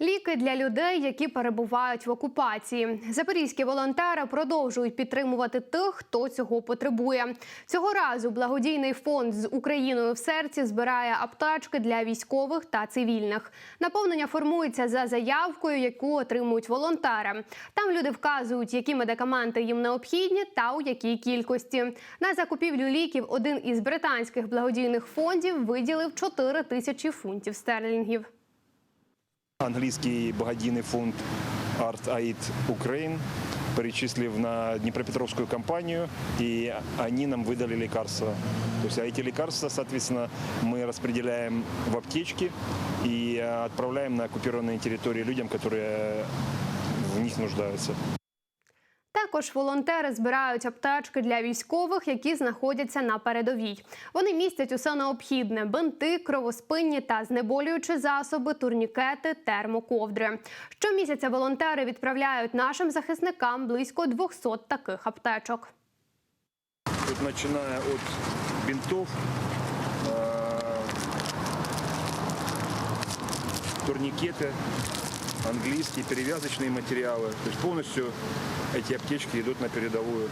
Ліки для людей, які перебувають в окупації. Запорізькі волонтери продовжують підтримувати тих, хто цього потребує. Цього разу благодійний фонд з Україною в серці збирає аптечки для військових та цивільних. Наповнення формується за заявкою, яку отримують волонтери. Там люди вказують, які медикаменти їм необхідні та у якій кількості. На закупівлю ліків один із британських благодійних фондів виділив 4 тисячі фунтів стерлінгів. Английский благодійный фонд Art Aid Ukraine перечислив на Днепропетровскую компанию, и они нам выдали лекарства. То есть а эти лекарства, соответственно, мы распределяем в аптечки и э, отправляем на оккупированные территории людям, которые в них нуждаются. Також волонтери збирають аптечки для військових, які знаходяться на передовій. Вони містять усе необхідне: бинти, кровоспинні та знеболюючі засоби, турнікети, термоковдри. Щомісяця волонтери відправляють нашим захисникам близько 200 таких аптечок. Тут начиная от бинтов, э, турникеты, английские, перевязочные материалы. То есть полностью эти аптечки идут на передовую.